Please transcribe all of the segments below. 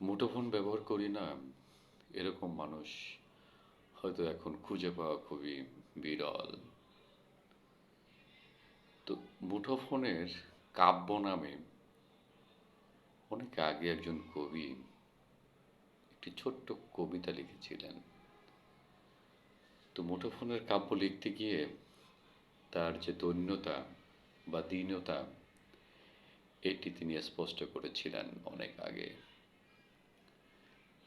মুঠোফোন ব্যবহার করি না, এরকম মানুষ হয়তো এখন খুঁজে পাওয়া খুবই বিরল। তো মুঠোফোনের কাব্য নামে অনেক আগে একজন কবি একটি ছোট্ট কবিতা লিখেছিলেন। তো মুঠোফোনের কাব্য লিখতে গিয়ে তার যে দৈন্যতা বা দীনতা, এটি তিনি স্পষ্ট করেছিলেন অনেক আগে।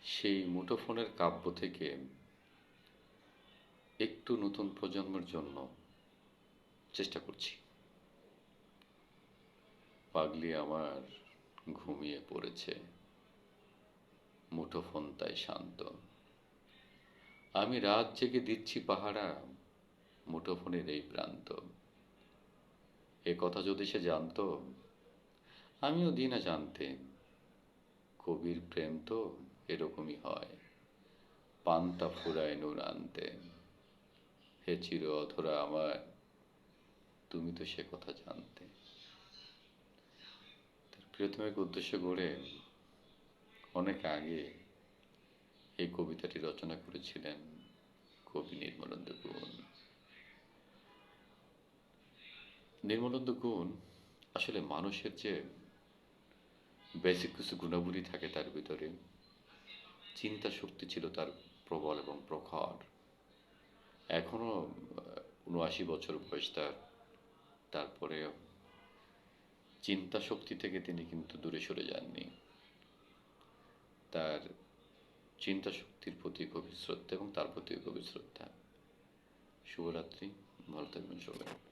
সেই মুঠোফোনের কাব্য থেকে একটু নতুন প্রজন্মের জন্য চেষ্টা করছি। পাগলি আমার ঘুমিয়ে পড়েছে। মুঠোফোন তাই শান্ত। আমি রাত জেগে দিচ্ছি পাহারা, মুঠোফোনের এই প্রান্ত। এ কথা যদি সে জানতো, আমিও দিই না জানতে। কবির প্রেম তো এরকমই হয়। পান্তা ফুরায় নুন আনতে। হে চির অধরা আমার, তুমি তো সে কথা জানতে। প্রিয়তমের উদ্দেশ্য করে অনেক আগে এই কবিতাটি রচনা করেছিলেন কবি নির্মলেন্দ্র গুণ। নির্মলেন্দ্র গুণ আসলে মানুষের যে বেসিক কিছু গুণাবলী থাকে তার ভিতরে চিন্তা শক্তি ছিল তার প্রবল এবং প্রখর। এখনও উনআশি বছর বয়স তার। তারপরে চিন্তা শক্তি থেকে তিনি কিন্তু দূরে সরে যাননি। তার চিন্তা শক্তির প্রতি গভীর শ্রদ্ধা এবং তার প্রতি গভীর শ্রদ্ধা। শুভরাত্রি, ভালো থাকবেন সবাই।